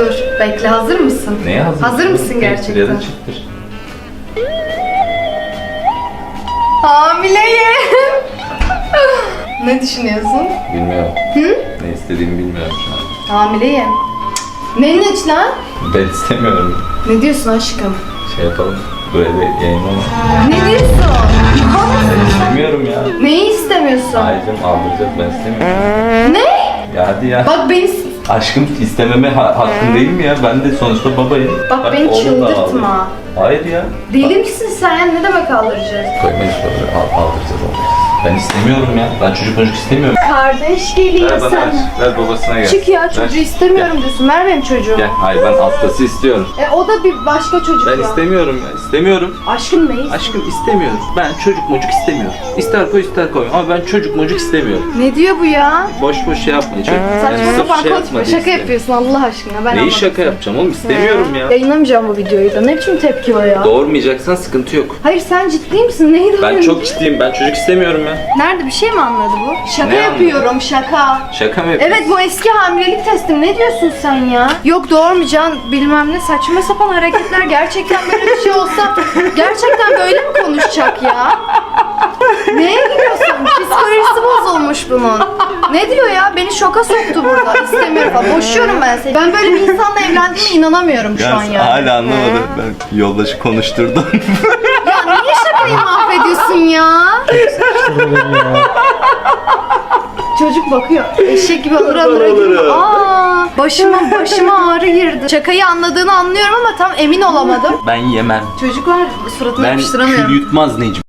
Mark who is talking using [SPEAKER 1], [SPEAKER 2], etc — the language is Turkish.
[SPEAKER 1] Dur bekle hazır mısın?
[SPEAKER 2] Neye hazır?
[SPEAKER 1] Hazır mısın
[SPEAKER 2] Ya
[SPEAKER 1] gerçekten?
[SPEAKER 2] da çıktır.
[SPEAKER 1] Hamileyim. ne düşünüyorsun?
[SPEAKER 2] Bilmiyorum.
[SPEAKER 1] Hı?
[SPEAKER 2] Ne istediğimi bilmiyorum şu an.
[SPEAKER 1] Hamileyim. Neyin iç lan?
[SPEAKER 2] Ben istemiyorum.
[SPEAKER 1] Ne diyorsun aşkım?
[SPEAKER 2] Şey yapalım. Böyle yayınlama.
[SPEAKER 1] Ne diyorsun?
[SPEAKER 2] Ben istemiyorum ya.
[SPEAKER 1] Neyi istemiyorsun?
[SPEAKER 2] Ayrıca aldıracağız ben istemiyorum.
[SPEAKER 1] Ne?
[SPEAKER 2] Ya hadi ya.
[SPEAKER 1] Bak beni
[SPEAKER 2] Aşkım istememe ha- hakkım değil mi ya? Ben de sonuçta babayım.
[SPEAKER 1] bak beni
[SPEAKER 2] oğlum da aldı.
[SPEAKER 1] çıldırtma.
[SPEAKER 2] Hayır ya.
[SPEAKER 1] Deli misin sen? Ne demek aldıracağız?
[SPEAKER 2] Koymayız böyle. Al, aldıracağız aldıracağız. Ben istemiyorum ya. Ben çocuk çocuk istemiyorum.
[SPEAKER 1] Kardeş geliyor
[SPEAKER 2] Ver bana ver. Ver babasına gel.
[SPEAKER 1] Çık ya çocuğu
[SPEAKER 2] Ver.
[SPEAKER 1] istemiyorum diyorsun. Ver benim çocuğu.
[SPEAKER 2] Gel. Hayır ben alttası istiyorum.
[SPEAKER 1] E o da bir başka çocuk
[SPEAKER 2] Ben
[SPEAKER 1] ya.
[SPEAKER 2] istemiyorum ya. İstemiyorum.
[SPEAKER 1] Aşkım ne istiyorsun?
[SPEAKER 2] Aşkım istemiyorum. Ben çocuk mocuk istemiyorum. İster koy ister koy ama ben çocuk mocuk istemiyorum.
[SPEAKER 1] Ne diyor bu ya?
[SPEAKER 2] Boş boş şey yapma. Çok,
[SPEAKER 1] Saçma sapan
[SPEAKER 2] şey
[SPEAKER 1] konuşma. Şaka yapıyorsun Allah aşkına. Ben
[SPEAKER 2] Neyi şaka yapacağım oğlum istemiyorum ya.
[SPEAKER 1] Yayınlamayacağım bu videoyu da. Ne biçim tepki o ya?
[SPEAKER 2] Doğurmayacaksan sıkıntı yok.
[SPEAKER 1] Hayır sen ciddi misin? Neyi
[SPEAKER 2] Ben çok ciddiyim. Ben çocuk istemiyorum ya.
[SPEAKER 1] Nerede bir şey mi anladı bu? Şaka
[SPEAKER 2] Ne
[SPEAKER 1] yapıyorum şaka.
[SPEAKER 2] Şaka mı yapıyorsun?
[SPEAKER 1] Evet bu eski hamilelik testim. Ne diyorsun sen ya? Yok doğurmayacaksın bilmem ne saçma sapan hareketler. Gerçekten böyle bir şey olsa gerçekten böyle mi konuşacak ya? Neye gülüyorsun? Psikolojisi bozulmuş bunun. Ne diyor ya? Beni şoka soktu burada. İstemiyorum falan. Boşuyorum ben seni. Ben böyle bir insanla evlendiğime inanamıyorum şu an ya.
[SPEAKER 2] hala anlamadım. Ben yoldaşı konuşturdum.
[SPEAKER 1] Ya niye şakayı mahvediyorsun ya? Çocuk bakıyor. Eşek gibi alır alır gidiyor. Aa, başıma başıma ağrı girdi. Şakayı anladığını anlıyorum ama tam emin olamadım.
[SPEAKER 2] ben yemem.
[SPEAKER 1] Çocuk var suratına
[SPEAKER 2] Ben
[SPEAKER 1] yapıştıramıyorum.
[SPEAKER 2] kül yutmaz Necmi.